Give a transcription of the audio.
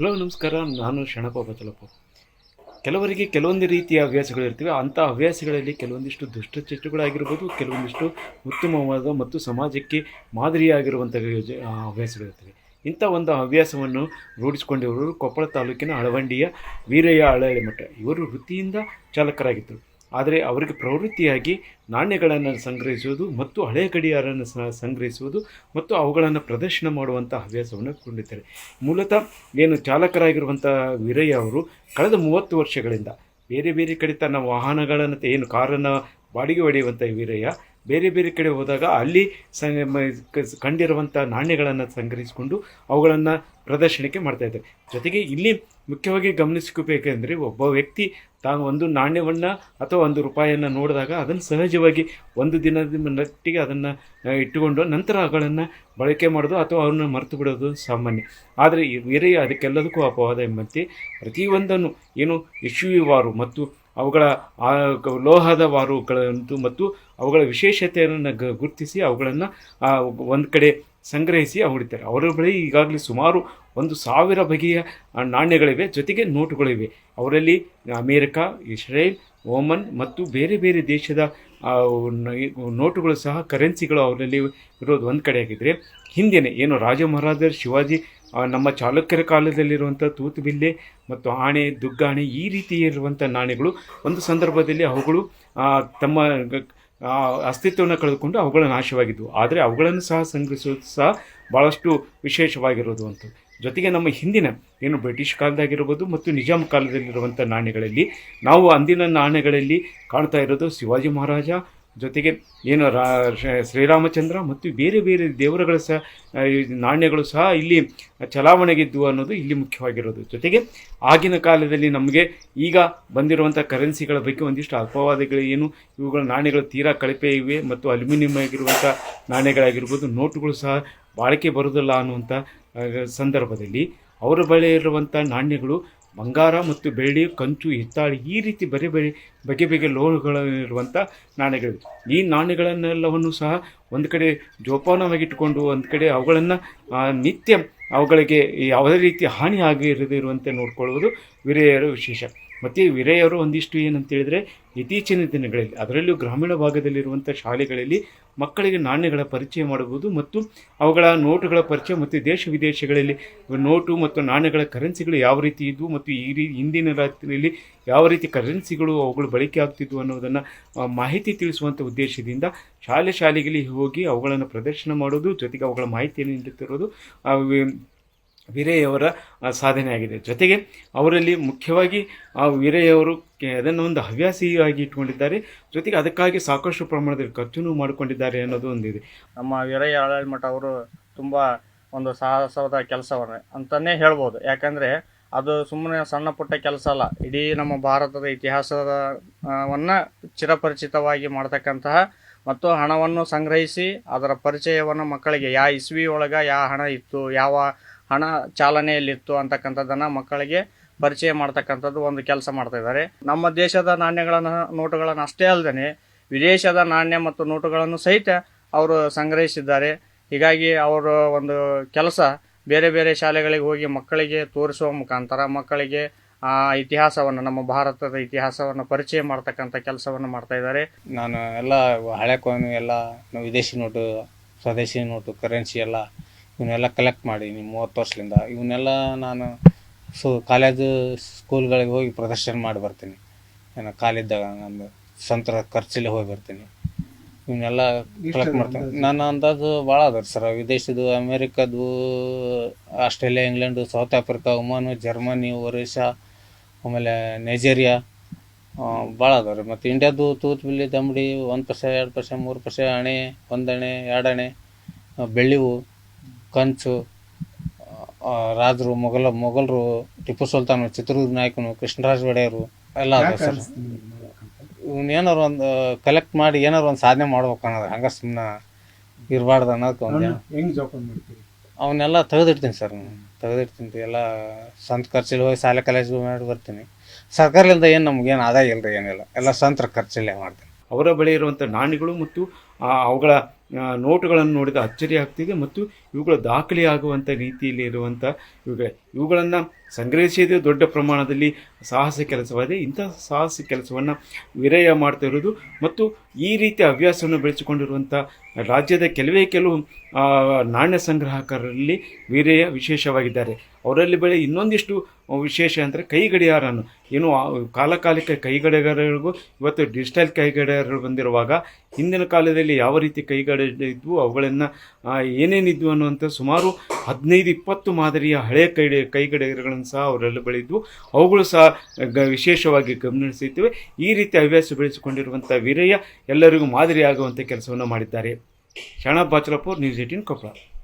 Hello, ನಮಸ್ಕಾರ. ನಾನು ಶಣಪ ಬಚಲಪ್ಪ ಕೆಲವರಿಗೆ ಕೆಲವೊಂದು ರೀತಿಯ ಹವ್ಯಾಸಗಳು ಇರ್ತವೆ ಅಂಥ ಹವ್ಯಾಸಗಳಲ್ಲಿ ಕೆಲವೊಂದಿಷ್ಟು ದುಷ್ಟಚಟುಗಳಾಗಿರ್ಬೋದು ಕೆಲವೊಂದಿಷ್ಟು ಉತ್ತಮವಾದ ಮತ್ತು ಸಮಾಜಕ್ಕೆ ಮಾದರಿಯಾಗಿರುವಂಥ ಯೋಜ ಹವ್ಯಾಸಗಳಿರ್ತವೆ. ಇಂಥ ಒಂದು ಹವ್ಯಾಸವನ್ನು ರೂಢಿಸಿಕೊಂಡಿರುವರು ಕೊಪ್ಪಳ ತಾಲೂಕಿನ ಅಳವಂಡಿಯ ವೀರಯ್ಯ ಅಳಹಳ್ಳಿ ಮಠ. ಇವರು ವೃತ್ತಿಯಿಂದ ಚಾಲಕರಾಗಿದ್ದರು. ಆದರೆ ಅವರಿಗೆ ಪ್ರವೃತ್ತಿಯಾಗಿ ನಾಣ್ಯಗಳನ್ನು ಸಂಗ್ರಹಿಸುವುದು ಮತ್ತು ಹಳೆಯ ಗಡಿಯಾರನ್ನು ಸಂಗ್ರಹಿಸುವುದು ಮತ್ತು ಅವುಗಳನ್ನು ಪ್ರದರ್ಶನ ಮಾಡುವಂಥ ಹವ್ಯಾಸವನ್ನು ಕೊಂಡಿದ್ದಾರೆ ಮೂಲತಃ ಏನು ಚಾಲಕರಾಗಿರುವಂಥ ವೀರಯ್ಯ ಅವರು ಕಳೆದ ಮೂವತ್ತು ವರ್ಷಗಳಿಂದ ಬೇರೆ ಬೇರೆ ಕಡೆ ತನ್ನ ವಾಹನಗಳನ್ನು ಏನು ಕಾರನ್ನು ಬಾಡಿಗೆ ಹೊಡೆಯುವಂಥ ವೀರಯ್ಯ ಬೇರೆ ಬೇರೆ ಕಡೆ ಹೋದಾಗ ಅಲ್ಲಿ ಕಂಡಿರುವಂಥ ನಾಣ್ಯಗಳನ್ನು ಸಂಗ್ರಹಿಸಿಕೊಂಡು ಅವುಗಳನ್ನು ಪ್ರದರ್ಶನಕ್ಕೆ ಮಾಡ್ತಾಯಿದ್ದಾರೆ ಜೊತೆಗೆ ಇಲ್ಲಿ ಮುಖ್ಯವಾಗಿ ಗಮನಿಸಬೇಕೆಂದರೆ ಒಬ್ಬ ವ್ಯಕ್ತಿ ತಾನು ಒಂದು ನಾಣ್ಯವನ್ನು ಅಥವಾ ಒಂದು ರೂಪಾಯಿಯನ್ನು ನೋಡಿದಾಗ ಅದನ್ನು ಸಹಜವಾಗಿ ಒಂದು ದಿನದ ಮಟ್ಟಿಗೆ ಅದನ್ನು ಇಟ್ಟುಕೊಂಡು ನಂತರ ಅವುಗಳನ್ನು ಬಳಕೆ ಮಾಡೋದು ಅಥವಾ ಅವನ್ನ ಮರೆತು ಬಿಡೋದು ಸಾಮಾನ್ಯ. ಆದರೆ ವೀರಯ್ಯ ಅದಕ್ಕೆಲ್ಲದಕ್ಕೂ ಅಪವಾದ ಎಂಬಂತೆ ಪ್ರತಿಯೊಂದನ್ನು ಏನು ಯಶುವಿವಾರು ಮತ್ತು ಅವುಗಳ ಲೋಹದ ವಾರುಗಳಂತು ಮತ್ತು ಅವುಗಳ ವಿಶೇಷತೆಯನ್ನು ಗುರುತಿಸಿ ಅವುಗಳನ್ನು ಒಂದು ಕಡೆ ಸಂಗ್ರಹಿಸಿ ಹೊಡಿತಾರೆ ಅವರ ಬಳಿ ಈಗಾಗಲೇ ಸುಮಾರು ಒಂದು ಸಾವಿರ ಬಗೆಯ ನಾಣ್ಯಗಳಿವೆ. ಜೊತೆಗೆ ನೋಟುಗಳಿವೆ. ಅವರಲ್ಲಿ ಅಮೇರಿಕಾ, ಇಸ್ರೇಲ್, ಓಮನ್ ಮತ್ತು ಬೇರೆ ಬೇರೆ ದೇಶದ ನೋಟುಗಳು ಸಹ ಕರೆನ್ಸಿಗಳು ಅವರಲ್ಲಿ ಇರೋದು ಒಂದು ಕಡೆ ಆಗಿದ್ದರೆ ಹಿಂದಿನ ಏನು ರಾಜ ಮಹಾರಾಜರು ಶಿವಾಜಿ ನಮ್ಮ ಚಾಲುಕ್ಯರ ಕಾಲದಲ್ಲಿರುವಂಥ ತೂತುಬಿಲ್ಲೆ ಮತ್ತು ಆಣೆ, ದುಗ್ಗಾಣೆ ಈ ರೀತಿ ಇರುವಂಥ ನಾಣ್ಯಗಳು ಒಂದು ಸಂದರ್ಭದಲ್ಲಿ ಅವುಗಳು ತಮ್ಮ ಅಸ್ತಿತ್ವವನ್ನು ಕಳೆದುಕೊಂಡು ಅವುಗಳ ನಾಶವಾಗಿದ್ದವು ಆದರೆ ಅವುಗಳನ್ನು ಸಹ ಸಂಗ್ರಹಿಸೋದು ಸಹ ಭಾಳಷ್ಟು ವಿಶೇಷವಾಗಿರೋದು ಅಂತ. ಜೊತೆಗೆ ನಮ್ಮ ಹಿಂದಿನ ಏನು ಬ್ರಿಟಿಷ್ ಕಾಲದಾಗಿರ್ಬೋದು ಮತ್ತು ನಿಜಾಮ್ ಕಾಲದಲ್ಲಿರುವಂಥ ನಾಣ್ಯಗಳಲ್ಲಿ ನಾವು ಅಂದಿನ ನಾಣ್ಯಗಳಲ್ಲಿ ಕಾಣ್ತಾ ಇರೋದು ಶಿವಾಜಿ ಮಹಾರಾಜ ಜೊತೆಗೆ ಏನು ರಾ ಶ್ರೀರಾಮಚಂದ್ರ ಮತ್ತು ಬೇರೆ ಬೇರೆ ದೇವರುಗಳ ಸಹ ನಾಣ್ಯಗಳು ಸಹ ಇಲ್ಲಿ ಚಲಾವಣೆಗಿದ್ದು ಅನ್ನೋದು ಇಲ್ಲಿ ಮುಖ್ಯವಾಗಿರೋದು. ಜೊತೆಗೆ ಆಗಿನ ಕಾಲದಲ್ಲಿ ನಮಗೆ ಈಗ ಬಂದಿರುವಂಥ ಕರೆನ್ಸಿಗಳ ಬಗ್ಗೆ ಒಂದಿಷ್ಟು ಅಲ್ಪವಾದಗಳು ಏನು, ಇವುಗಳ ನಾಣ್ಯಗಳು ತೀರಾ ಕಳಪೆ ಇವೆ ಮತ್ತು ಅಲ್ಯೂಮಿನಿಯಂ ಆಗಿರುವಂಥ ನಾಣ್ಯಗಳಾಗಿರ್ಬೋದು, ನೋಟುಗಳು ಸಹ ಬಾಳಿಕೆ ಬರುವುದಿಲ್ಲ ಅನ್ನುವಂಥ ಸಂದರ್ಭದಲ್ಲಿ ಅವರ ಬಳಿ ಇರುವಂಥ ನಾಣ್ಯಗಳು ಬಂಗಾರ ಮತ್ತು ಬೆಳ್ಳಿ, ಕಂಚು, ಹಿತ್ತಾಳಿ ಈ ರೀತಿ ಬೇರೆ ಬೇರೆ ಬಗೆ ಬಗೆ ಲೋಹಗಳಲ್ಲಿರುವಂಥ ನಾಣ್ಯಗಳಿವೆ. ಈ ನಾಣ್ಯಗಳನ್ನೆಲ್ಲವನ್ನು ಸಹ ಒಂದು ಕಡೆ ಜೋಪಾನವಾಗಿಟ್ಟುಕೊಂಡು ಒಂದು ಕಡೆ ಅವುಗಳನ್ನು ನಿತ್ಯ ಅವುಗಳಿಗೆ ಯಾವುದೇ ರೀತಿ ಹಾನಿ ಆಗಿರದಿರುವಂತೆ ನೋಡಿಕೊಳ್ಳುವುದು ವಿರೆಯರ ವಿಶೇಷ. ಮತ್ತು ವಿರೆಯವರು ಒಂದಿಷ್ಟು ಏನಂತ ಹೇಳಿದರೆ ಇತ್ತೀಚಿನ ದಿನಗಳಲ್ಲಿ, ಅದರಲ್ಲೂ ಗ್ರಾಮೀಣ ಭಾಗದಲ್ಲಿರುವಂಥ ಶಾಲೆಗಳಲ್ಲಿ ಮಕ್ಕಳಿಗೆ ನಾಣ್ಯಗಳ ಪರಿಚಯ ಮಾಡುವುದು ಮತ್ತು ಅವುಗಳ ನೋಟುಗಳ ಪರಿಚಯ ಮತ್ತು ದೇಶ ವಿದೇಶಗಳಲ್ಲಿ ನೋಟು ಮತ್ತು ನಾಣ್ಯಗಳ ಕರೆನ್ಸಿಗಳು ಯಾವ ರೀತಿ ಇದ್ವು ಮತ್ತು ಈ ರೀ ಹಿಂದಿನ ರಾತ್ರಿಯಲ್ಲಿ ಯಾವ ರೀತಿ ಕರೆನ್ಸಿಗಳು ಅವುಗಳು ಬಳಕೆ ಆಗ್ತಿದ್ವು ಅನ್ನೋದನ್ನು ಮಾಹಿತಿ ತಿಳಿಸುವಂಥ ಉದ್ದೇಶದಿಂದ ಶಾಲೆ ಶಾಲೆಗಳಿಗೆ ಹೋಗಿ ಅವುಗಳನ್ನು ಪ್ರದರ್ಶನ ಮಾಡೋದು ಜೊತೆಗೆ ಅವುಗಳ ಮಾಹಿತಿಯನ್ನು ನೀಡುತ್ತಿರೋದು ವೀರಯ್ಯವರ ಆ, ಸಾಧನೆ ಆಗಿದೆ ಜೊತೆಗೆ ಅವರಲ್ಲಿ ಮುಖ್ಯವಾಗಿ ಆ ವೀರಯ್ಯವರು ಅದನ್ನು ಒಂದು ಹವ್ಯಾಸಿಯಾಗಿ ಇಟ್ಕೊಂಡಿದ್ದಾರೆ. ಜೊತೆಗೆ ಅದಕ್ಕಾಗಿ ಸಾಕಷ್ಟು ಪ್ರಮಾಣದಲ್ಲಿ ಖರ್ಚುನೂ ಮಾಡಿಕೊಂಡಿದ್ದಾರೆ ಅನ್ನೋದು ಒಂದಿದೆ. ನಮ್ಮ ವೀರಯ್ಯ ಮಠ ಅವರು ತುಂಬ ಒಂದು ಸಾಹಸವಾದ ಕೆಲಸವನ್ನ ಅಂತಲೇ ಹೇಳ್ಬೋದು. ಯಾಕಂದರೆ ಅದು ಸುಮ್ಮನೆ ಸಣ್ಣ ಪುಟ್ಟ ಕೆಲಸ ಅಲ್ಲ. ಇಡೀ ನಮ್ಮ ಭಾರತದ ಇತಿಹಾಸವನ್ನು ಚಿರಪರಿಚಿತವಾಗಿ ಮಾಡ್ತಕ್ಕಂತಹ ಮತ್ತು ಹಣವನ್ನು ಸಂಗ್ರಹಿಸಿ ಅದರ ಪರಿಚಯವನ್ನು ಮಕ್ಕಳಿಗೆ ಯಾವ ಇಸ್ವಿ ಒಳಗೆ ಯಾವ ಹಣ ಇತ್ತು, ಯಾವ ಹಣ ಚಾಲನೆಯಲ್ಲಿತ್ತು ಅಂತಕ್ಕಂಥದ್ದನ್ನು ಮಕ್ಕಳಿಗೆ ಪರಿಚಯ ಮಾಡ್ತಕ್ಕಂಥದ್ದು ಒಂದು ಕೆಲಸ ಮಾಡ್ತಾ ಇದ್ದಾರೆ. ನಮ್ಮ ದೇಶದ ನಾಣ್ಯಗಳನ್ನು, ನೋಟುಗಳನ್ನು ಅಷ್ಟೇ ಅಲ್ಲದೆ ವಿದೇಶದ ನಾಣ್ಯ ಮತ್ತು ನೋಟುಗಳನ್ನು ಸಹಿತ ಅವರು ಸಂಗ್ರಹಿಸಿದ್ದಾರೆ. ಹೀಗಾಗಿ ಅವರ ಒಂದು ಕೆಲಸ ಬೇರೆ ಬೇರೆ ಶಾಲೆಗಳಿಗೆ ಹೋಗಿ ಮಕ್ಕಳಿಗೆ ತೋರಿಸುವ ಮುಖಾಂತರ, ಮಕ್ಕಳಿಗೆ ಆ ಇತಿಹಾಸವನ್ನು, ನಮ್ಮ ಭಾರತದ ಇತಿಹಾಸವನ್ನು ಪರಿಚಯ ಮಾಡ್ತಕ್ಕಂಥ ಕೆಲಸವನ್ನು ಮಾಡ್ತಾ ಇದ್ದಾರೆ. ನಾನು ಎಲ್ಲ ಹಳೆ ಕೋನು ಎಲ್ಲ ವಿದೇಶಿ ನೋಟು, ಸ್ವದೇಶಿ ನೋಟು, ಕರೆನ್ಸಿ ಎಲ್ಲ, ಇವನ್ನೆಲ್ಲ ಕಲೆಕ್ಟ್ ಮಾಡೀನಿ ಮೂವತ್ತು ವರ್ಷದಿಂದ. ಇವನ್ನೆಲ್ಲ ನಾನು ಸೊ ಕಾಲೇಜು ಸ್ಕೂಲ್ಗಳಿಗೆ ಹೋಗಿ ಪ್ರದರ್ಶನ ಮಾಡಿ ಬರ್ತೀನಿ. ಏನೋ ಕಾಲಿದ್ದಾಗ ನಂದು ಸ್ವಂತ ಖರ್ಚಲ್ಲಿ ಹೋಗಿ ಬರ್ತೀನಿ. ಇವನ್ನೆಲ್ಲ ಕಲೆಕ್ಟ್ ಮಾಡ್ತೀನಿ. ನನ್ನ ಅಂದಾಜು ಭಾಳ ಅದ ಸರ್. ವಿದೇಶದ್ದು ಅಮೇರಿಕದ್ದು Australia England South Africa Oman Germany Orissa ಆಮೇಲೆ ನೈಜೀರಿಯಾ ಭಾಳ ಅದಾವ ರೀ. ಮತ್ತು ಇಂಡಿಯಾದು ತೂತ್ ಬಿಲ್ಲಿ ದಂಬಡಿ ಒಂದು ಪರ್ಸೆ ಎರಡು ಪರ್ಸೆ ಮೂರು ಪರ್ಸೆ ಅಣೆ ಒಂದು ಅಣೆ ಎರಡು ಅಣೆ ಬೆಳ್ಳಿವು ಕಂಚು ರಾಜರು ಮೊಘಲ ಮೊಘಲರು ಟಿಪ್ಪು ಸುಲ್ತಾನ್ ಚಿತ್ರದುರ್ಗ ನಾಯಕನು ಕೃಷ್ಣರಾಜ ಒಡೆಯರು ಎಲ್ಲ ಸರ್. ಇವ್ನ ಏನಾರು ಒಂದು ಕಲೆಕ್ಟ್ ಮಾಡಿ ಏನಾರು ಒಂದು ಸಾಧನೆ ಮಾಡ್ಬೇಕು ಅನ್ನೋದು ಹಂಗ ಸುಮ್ಮನೆ ಇರಬಾರ್ದು ಅನ್ನೋದು ಒಂದು ಹೆಂಗೆ ಜೋಪಾನ ಮಾಡ್ತೀವಿ ಅವನ್ನೆಲ್ಲ ತೆಗೆದಿಡ್ತೀನಿ ಸರ್ ತೆಗೆದಿಡ್ತೀನಿ ರೀ ಎಲ್ಲ ಸ್ವಂತ ಖರ್ಚಲ್ಲಿ ಹೋಗಿ ಶಾಲೆ ಕಾಲೇಜ್ ಮಾಡಿ ಬರ್ತೀನಿ. ಸರ್ಕಾರದಿಂದ ಏನು ನಮ್ಗೇನು ಆದಾಯ ಇಲ್ಲ ರೀ ಏನಿಲ್ಲ ಎಲ್ಲ ಸ್ವಂತ ಖರ್ಚಲ್ಲೇ ಮಾಡ್ತೀನಿ. ಅವರ ಬಳಿ ಇರುವಂಥ ನಾಣ್ಯಗಳು ಮತ್ತು ಆ, ಅವುಗಳ ನೋಟುಗಳನ್ನು ನೋಡಿದ ಅಚ್ಚರಿ ಆಗ್ತಿದೆ ಮತ್ತು ಇವುಗಳು ದಾಖಲೆಯಾಗುವಂಥ ರೀತಿಯಲ್ಲಿ ಇರುವಂಥ ಇವುಗಳ. ಇವುಗಳನ್ನು ಸಂಗ್ರಹಿಸಿದ ದೊಡ್ಡ ಪ್ರಮಾಣದಲ್ಲಿ ಸಾಹಸ ಕೆಲಸವಾಗಿದೆ. ಇಂಥ ಸಾಹಸ ಕೆಲಸವನ್ನು ವಿರಯ ಮಾಡ್ತಾ ಇರೋದು ಮತ್ತು ಈ ರೀತಿಯ ಹವ್ಯಾಸವನ್ನು ಬೆಳೆಸಿಕೊಂಡಿರುವಂಥ ರಾಜ್ಯದ ಕೆಲವೇ ಕೆಲವು ನಾಣ್ಯ ಸಂಗ್ರಾಹಕರಲ್ಲಿ ವೀರಯ್ಯ ವಿಶೇಷವಾಗಿದ್ದಾರೆ. ಅವರಲ್ಲಿ ಬೆಳೆ ಇನ್ನೊಂದಿಷ್ಟು ವಿಶೇಷ ಅಂದರೆ ಕೈಗಡಿಯಾರನ್ನು ಏನು ಕಾಲಕಾಲಿಕ ಕೈ ಇವತ್ತು ಡಿಜಿಟಲ್ ಕೈಗಡಿಯಾರರು ಬಂದಿರುವಾಗ ಹಿಂದಿನ ಕಾಲದಲ್ಲಿ ಯಾವ ರೀತಿ ಕೈ ಇದ್ವು ಅವುಗಳನ್ನು ಏನೇನಿದ್ವು ಅನ್ನುವಂಥ ಸುಮಾರು ಹದಿನೈದು, ಇಪ್ಪತ್ತು ಮಾದರಿಯ ಹಳೆಯ ಕೈ ಕೈಗಡೆಗಳನ್ನು ಸಹ ಅವರೆಲ್ಲ ಬೆಳೆದಿದ್ವು. ಅವುಗಳು ಸಹ ಗ, ವಿಶೇಷವಾಗಿ ಗಮನಿಸುತ್ತೇವೆ ಈ ರೀತಿ ಹವ್ಯಾಸ ಬೆಳೆಸಿಕೊಂಡಿರುವಂಥ ವೀರಯ್ಯ ಎಲ್ಲರಿಗೂ ಮಾದರಿಯಾಗುವಂಥ ಕೆಲಸವನ್ನು ಮಾಡಿದ್ದಾರೆ. ಶರಣ ಬಾಚಲಪುರ್ ನ್ಯೂಸ್ ಏಟೀನ್ ಕೊಪ್ಪಳ